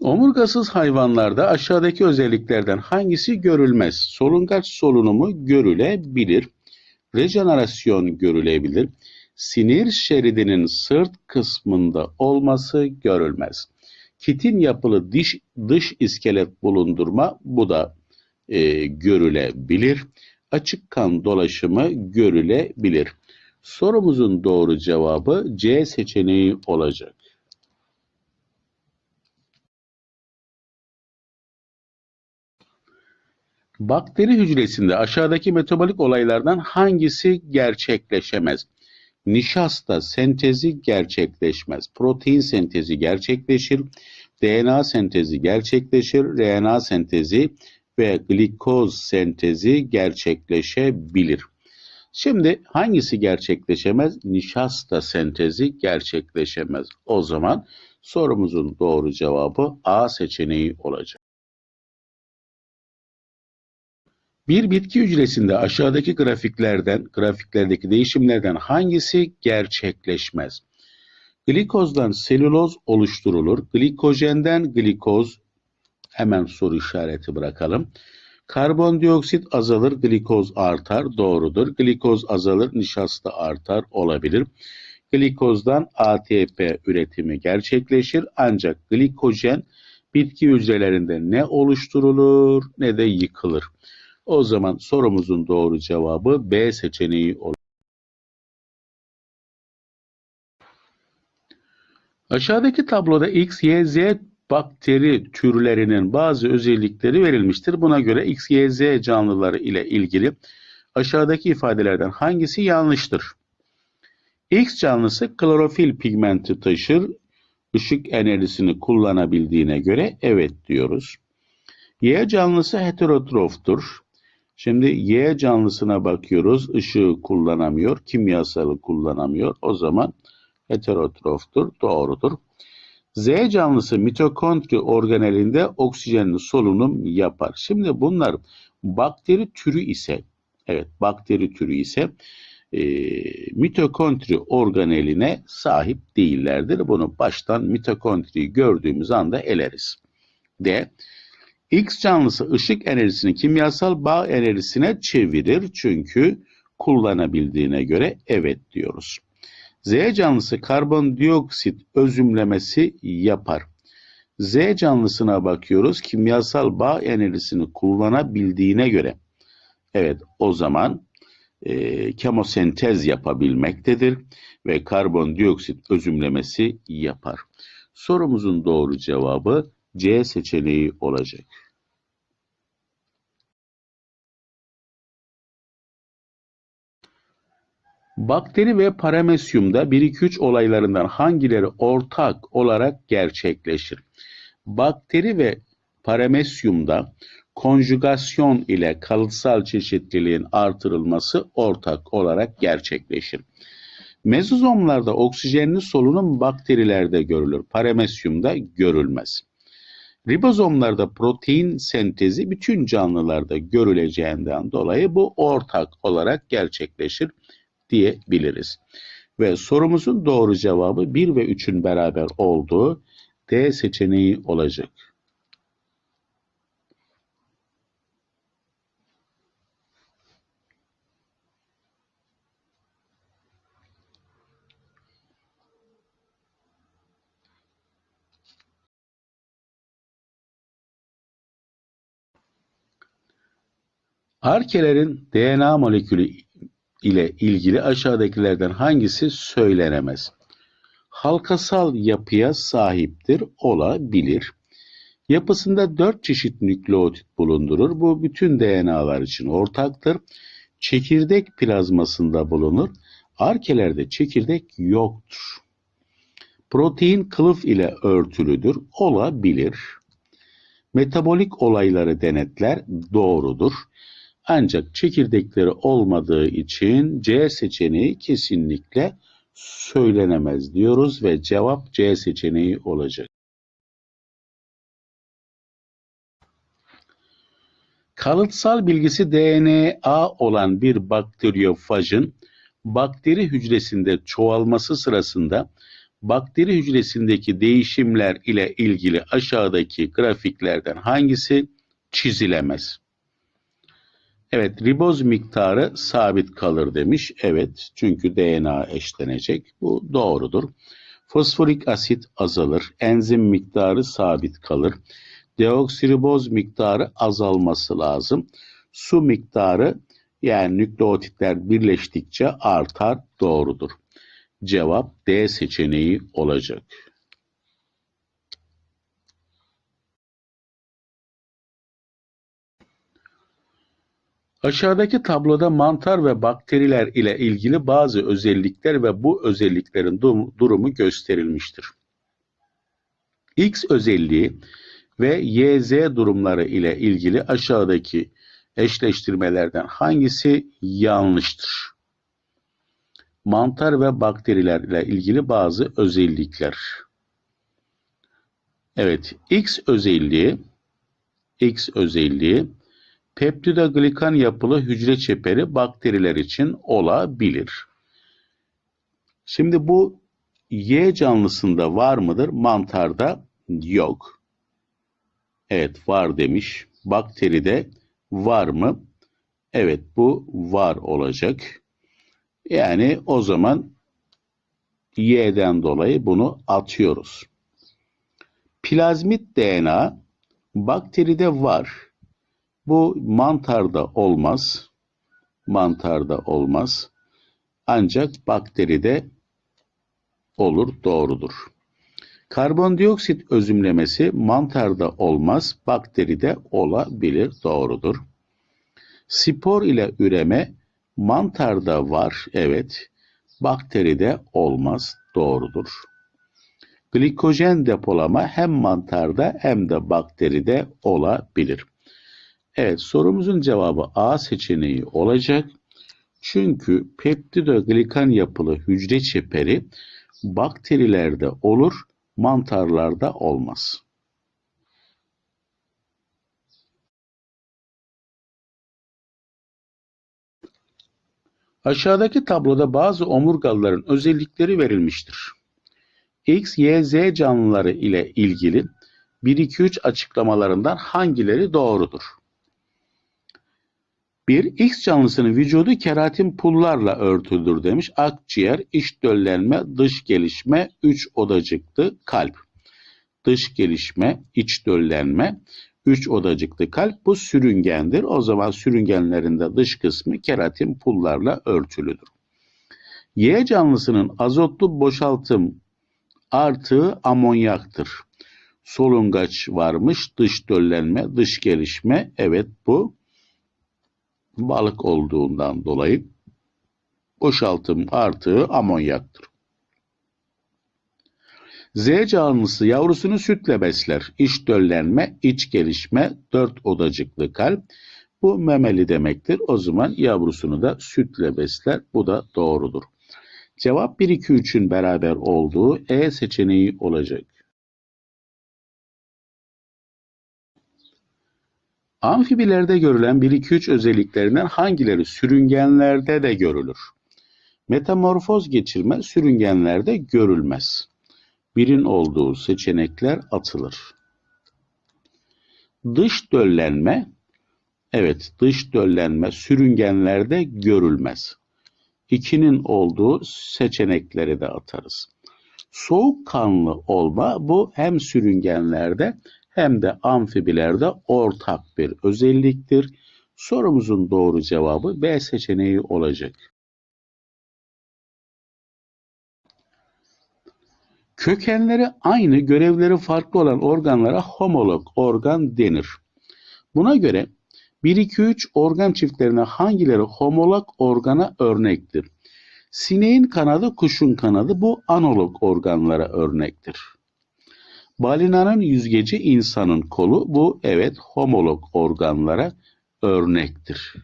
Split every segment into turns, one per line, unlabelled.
Omurgasız hayvanlarda aşağıdaki özelliklerden hangisi görülmez? Solungaç solunumu görülebilir. Rejenerasyon görülebilir. Sinir şeridinin sırt kısmında olması görülmez. Kitin yapılı diş, dış iskelet bulundurma bu da e, görülebilir. Açık kan dolaşımı görülebilir. Sorumuzun doğru cevabı C seçeneği olacak. Bakteri hücresinde aşağıdaki metabolik olaylardan hangisi gerçekleşemez? Nişasta sentezi gerçekleşmez. Protein sentezi gerçekleşir. DNA sentezi gerçekleşir. RNA sentezi ve glikoz sentezi gerçekleşebilir. Şimdi hangisi gerçekleşemez? Nişasta sentezi gerçekleşemez. O zaman sorumuzun doğru cevabı A seçeneği olacak. Bir bitki hücresinde aşağıdaki grafiklerden, grafiklerdeki değişimlerden hangisi gerçekleşmez? Glikozdan selüloz oluşturulur. Glikojenden glikoz, hemen soru işareti bırakalım. Karbondioksit azalır, glikoz artar, doğrudur. Glikoz azalır, nişasta artar, olabilir. Glikozdan ATP üretimi gerçekleşir ancak glikojen bitki hücrelerinde ne oluşturulur ne de yıkılır. O zaman sorumuzun doğru cevabı B seçeneği olur. Aşağıdaki tabloda X, Y, Z bakteri türlerinin bazı özellikleri verilmiştir. Buna göre X, Y, Z canlıları ile ilgili aşağıdaki ifadelerden hangisi yanlıştır? X canlısı klorofil pigmenti taşır. Işık enerjisini kullanabildiğine göre evet diyoruz. Y canlısı heterotroftur. Şimdi Y canlısına bakıyoruz. Işığı kullanamıyor, kimyasalı kullanamıyor. O zaman heterotroftur, doğrudur. Z canlısı mitokondri organelinde oksijenli solunum yapar. Şimdi bunlar bakteri türü ise, evet bakteri türü ise e, mitokondri organeline sahip değillerdir. Bunu baştan mitokondriyi gördüğümüz anda eleriz. D. X canlısı ışık enerjisini kimyasal bağ enerjisine çevirir çünkü kullanabildiğine göre evet diyoruz. Z canlısı karbondioksit özümlemesi yapar. Z canlısına bakıyoruz kimyasal bağ enerjisini kullanabildiğine göre evet o zaman e, kemosentez yapabilmektedir ve karbondioksit özümlemesi yapar. Sorumuzun doğru cevabı C seçeneği olacak. Bakteri ve paramesyumda 1-2-3 olaylarından hangileri ortak olarak gerçekleşir? Bakteri ve paramesyumda konjugasyon ile kalıtsal çeşitliliğin artırılması ortak olarak gerçekleşir. Mezozomlarda oksijenli solunum bakterilerde görülür, paramesyumda görülmez. Ribozomlarda protein sentezi bütün canlılarda görüleceğinden dolayı bu ortak olarak gerçekleşir diyebiliriz. Ve sorumuzun doğru cevabı 1 ve 3'ün beraber olduğu D seçeneği olacak. Arkelerin DNA molekülü ile ilgili aşağıdakilerden hangisi söylenemez? Halkasal yapıya sahiptir, olabilir. Yapısında dört çeşit nükleotit bulundurur. Bu bütün DNA'lar için ortaktır. Çekirdek plazmasında bulunur. Arkelerde çekirdek yoktur. Protein kılıf ile örtülüdür, olabilir. Metabolik olayları denetler, doğrudur. Ancak çekirdekleri olmadığı için C seçeneği kesinlikle söylenemez diyoruz ve cevap C seçeneği olacak. Kalıtsal bilgisi DNA olan bir bakteriyofajın bakteri hücresinde çoğalması sırasında bakteri hücresindeki değişimler ile ilgili aşağıdaki grafiklerden hangisi çizilemez? Evet, riboz miktarı sabit kalır demiş. Evet, çünkü DNA eşlenecek. Bu doğrudur. Fosforik asit azalır. Enzim miktarı sabit kalır. Deoksiriboz miktarı azalması lazım. Su miktarı yani nükleotitler birleştikçe artar doğrudur. Cevap D seçeneği olacak. Aşağıdaki tabloda mantar ve bakteriler ile ilgili bazı özellikler ve bu özelliklerin durumu gösterilmiştir. X özelliği ve YZ durumları ile ilgili aşağıdaki eşleştirmelerden hangisi yanlıştır? Mantar ve bakteriler ile ilgili bazı özellikler. Evet, X özelliği X özelliği peptidoglikan yapılı hücre çeperi bakteriler için olabilir. Şimdi bu Y canlısında var mıdır? Mantarda yok. Evet var demiş. Bakteride var mı? Evet bu var olacak. Yani o zaman Y'den dolayı bunu atıyoruz. Plazmit DNA bakteride var. Bu mantarda olmaz. Mantarda olmaz. Ancak bakteride olur, doğrudur. Karbondioksit özümlemesi mantarda olmaz, bakteride olabilir, doğrudur. Spor ile üreme mantarda var, evet. Bakteride olmaz, doğrudur. Glikojen depolama hem mantarda hem de bakteride olabilir. Evet sorumuzun cevabı A seçeneği olacak. Çünkü peptidoglikan yapılı hücre çeperi bakterilerde olur, mantarlarda olmaz. Aşağıdaki tabloda bazı omurgalıların özellikleri verilmiştir. X, Y, Z canlıları ile ilgili 1-2-3 açıklamalarından hangileri doğrudur? 1. X canlısının vücudu keratin pullarla örtülüdür demiş. Akciğer, iç döllenme, dış gelişme, üç odacıklı kalp. Dış gelişme, iç döllenme, üç odacıklı kalp bu sürüngendir. O zaman sürüngenlerinde dış kısmı keratin pullarla örtülüdür. Y canlısının azotlu boşaltım artığı amonyaktır. Solungaç varmış, dış döllenme, dış gelişme. Evet bu balık olduğundan dolayı boşaltım artığı amonyaktır. Z canlısı yavrusunu sütle besler. İç döllenme, iç gelişme, dört odacıklı kalp. Bu memeli demektir. O zaman yavrusunu da sütle besler. Bu da doğrudur. Cevap 1, 2, 3'ün beraber olduğu E seçeneği olacak. Amfibilerde görülen 1-2-3 özelliklerinden hangileri sürüngenlerde de görülür? Metamorfoz geçirme sürüngenlerde görülmez. Birin olduğu seçenekler atılır. Dış döllenme, evet dış döllenme sürüngenlerde görülmez. İkinin olduğu seçenekleri de atarız. Soğukkanlı olma bu hem sürüngenlerde hem de amfibilerde ortak bir özelliktir. Sorumuzun doğru cevabı B seçeneği olacak. Kökenleri aynı, görevleri farklı olan organlara homolog organ denir. Buna göre 1-2-3 organ çiftlerine hangileri homolog organa örnektir? Sineğin kanadı, kuşun kanadı bu analog organlara örnektir. Balinanın yüzgeci insanın kolu bu evet homolog organlara örnektir.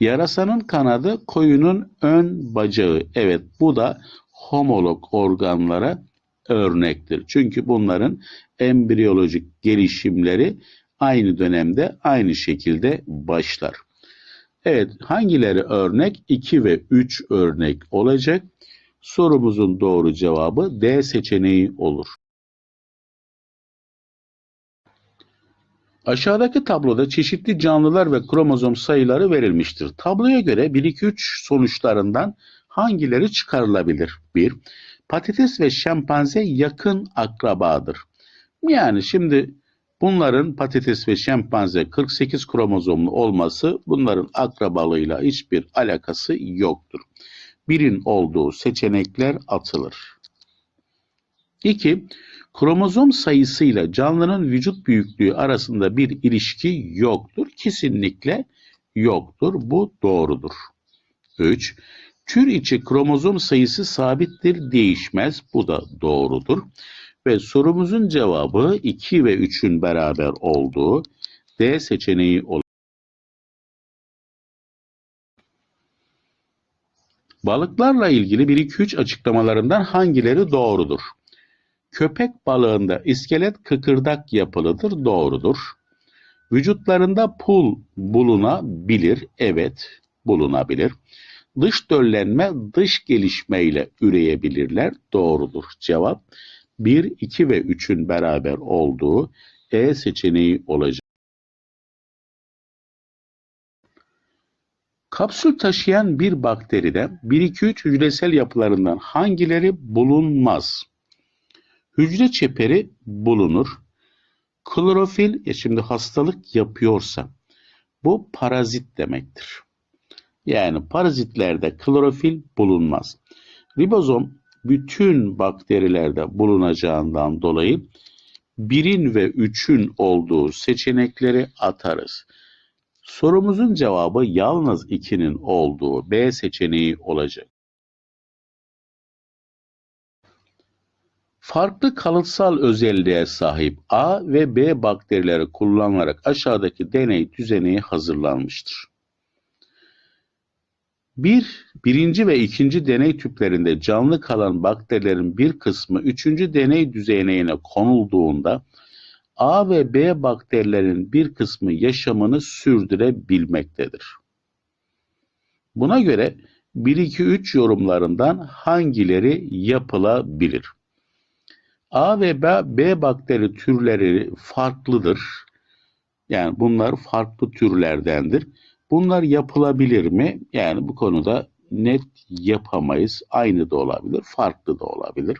Yarasanın kanadı koyunun ön bacağı. Evet bu da homolog organlara örnektir. Çünkü bunların embriyolojik gelişimleri aynı dönemde aynı şekilde başlar. Evet, hangileri örnek? 2 ve 3 örnek olacak. Sorumuzun doğru cevabı D seçeneği olur. Aşağıdaki tabloda çeşitli canlılar ve kromozom sayıları verilmiştir. Tabloya göre 1 2 3 sonuçlarından hangileri çıkarılabilir? 1. Patates ve şempanze yakın akrabadır. Yani şimdi bunların patates ve şempanze 48 kromozomlu olması bunların akrabalığıyla hiçbir alakası yoktur. Birin olduğu seçenekler atılır. 2. Kromozom sayısıyla canlının vücut büyüklüğü arasında bir ilişki yoktur. Kesinlikle yoktur. Bu doğrudur. 3. Tür içi kromozom sayısı sabittir, değişmez. Bu da doğrudur. Ve sorumuzun cevabı 2 ve 3'ün beraber olduğu D seçeneği olur. Balıklarla ilgili 1-2-3 açıklamalarından hangileri doğrudur? Köpek balığında iskelet kıkırdak yapılıdır, doğrudur. Vücutlarında pul bulunabilir, evet bulunabilir. Dış döllenme dış gelişmeyle üreyebilirler, doğrudur. Cevap 1, 2 ve 3'ün beraber olduğu E seçeneği olacak. Kapsül taşıyan bir bakteride 1-2-3 hücresel yapılarından hangileri bulunmaz? Hücre çeperi bulunur. Klorofil, ya şimdi hastalık yapıyorsa bu parazit demektir. Yani parazitlerde klorofil bulunmaz. Ribozom bütün bakterilerde bulunacağından dolayı birin ve üçün olduğu seçenekleri atarız. Sorumuzun cevabı yalnız 2'nin olduğu B seçeneği olacak. Farklı kalıtsal özelliğe sahip A ve B bakterileri kullanılarak aşağıdaki deney düzeneği hazırlanmıştır. Bir, birinci ve ikinci deney tüplerinde canlı kalan bakterilerin bir kısmı üçüncü deney düzeneyine konulduğunda A ve B bakterilerin bir kısmı yaşamını sürdürebilmektedir. Buna göre 1-2-3 yorumlarından hangileri yapılabilir? A ve B, B bakteri türleri farklıdır. Yani bunlar farklı türlerdendir. Bunlar yapılabilir mi? Yani bu konuda net yapamayız. Aynı da olabilir, farklı da olabilir.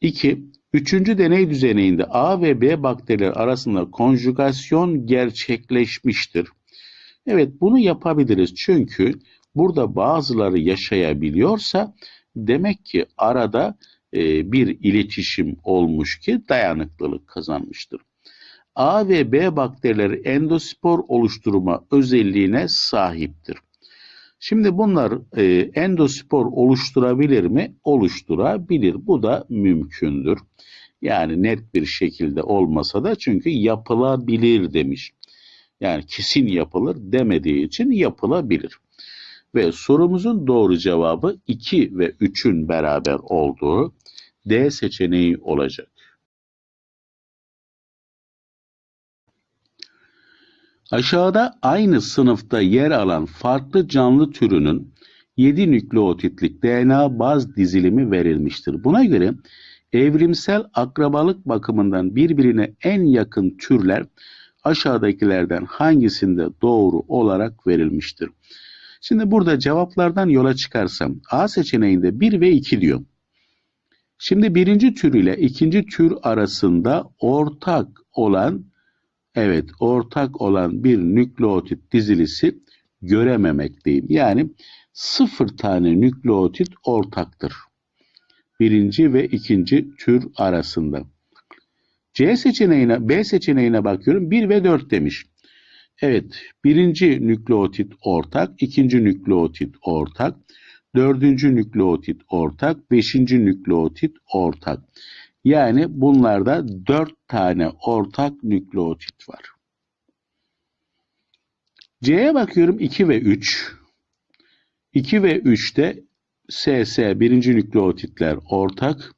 2. Üçüncü deney düzeninde A ve B bakteriler arasında konjugasyon gerçekleşmiştir. Evet bunu yapabiliriz çünkü burada bazıları yaşayabiliyorsa demek ki arada e, bir iletişim olmuş ki dayanıklılık kazanmıştır. A ve B bakterileri endospor oluşturma özelliğine sahiptir. Şimdi bunlar e, endospor oluşturabilir mi? Oluşturabilir. Bu da mümkündür. Yani net bir şekilde olmasa da çünkü yapılabilir demiş. Yani kesin yapılır demediği için yapılabilir. Ve sorumuzun doğru cevabı 2 ve 3'ün beraber olduğu D seçeneği olacak. Aşağıda aynı sınıfta yer alan farklı canlı türünün 7 nükleotitlik DNA baz dizilimi verilmiştir. Buna göre evrimsel akrabalık bakımından birbirine en yakın türler aşağıdakilerden hangisinde doğru olarak verilmiştir? Şimdi burada cevaplardan yola çıkarsam A seçeneğinde 1 ve 2 diyor. Şimdi birinci tür ile ikinci tür arasında ortak olan evet ortak olan bir nükleotit dizilisi görememekteyim. Yani sıfır tane nükleotit ortaktır. Birinci ve ikinci tür arasında. C seçeneğine, B seçeneğine bakıyorum. 1 ve 4 demiş. Evet, birinci nükleotit ortak, ikinci nükleotit ortak, dördüncü nükleotit ortak, beşinci nükleotit ortak. Yani bunlarda dört tane ortak nükleotit var. C'ye bakıyorum 2 ve 3. 2 ve 3'te SS birinci nükleotitler ortak.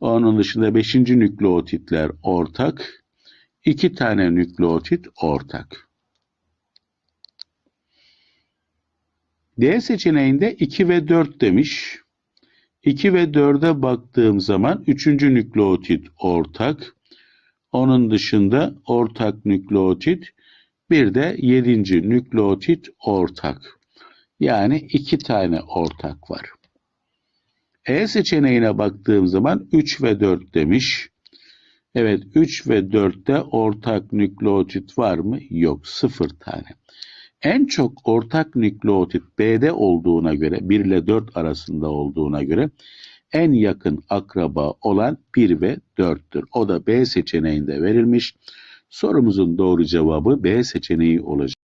Onun dışında beşinci nükleotitler ortak. İki tane nükleotit ortak. D seçeneğinde 2 ve 4 demiş. 2 ve 4'e baktığım zaman 3. nükleotit ortak. Onun dışında ortak nükleotit bir de 7. nükleotit ortak. Yani 2 tane ortak var. E seçeneğine baktığım zaman 3 ve 4 demiş. Evet 3 ve 4'te ortak nükleotit var mı? Yok 0 tane. En çok ortak nükleotit B'de olduğuna göre 1 ile 4 arasında olduğuna göre en yakın akraba olan 1 ve 4'tür. O da B seçeneğinde verilmiş. Sorumuzun doğru cevabı B seçeneği olacak.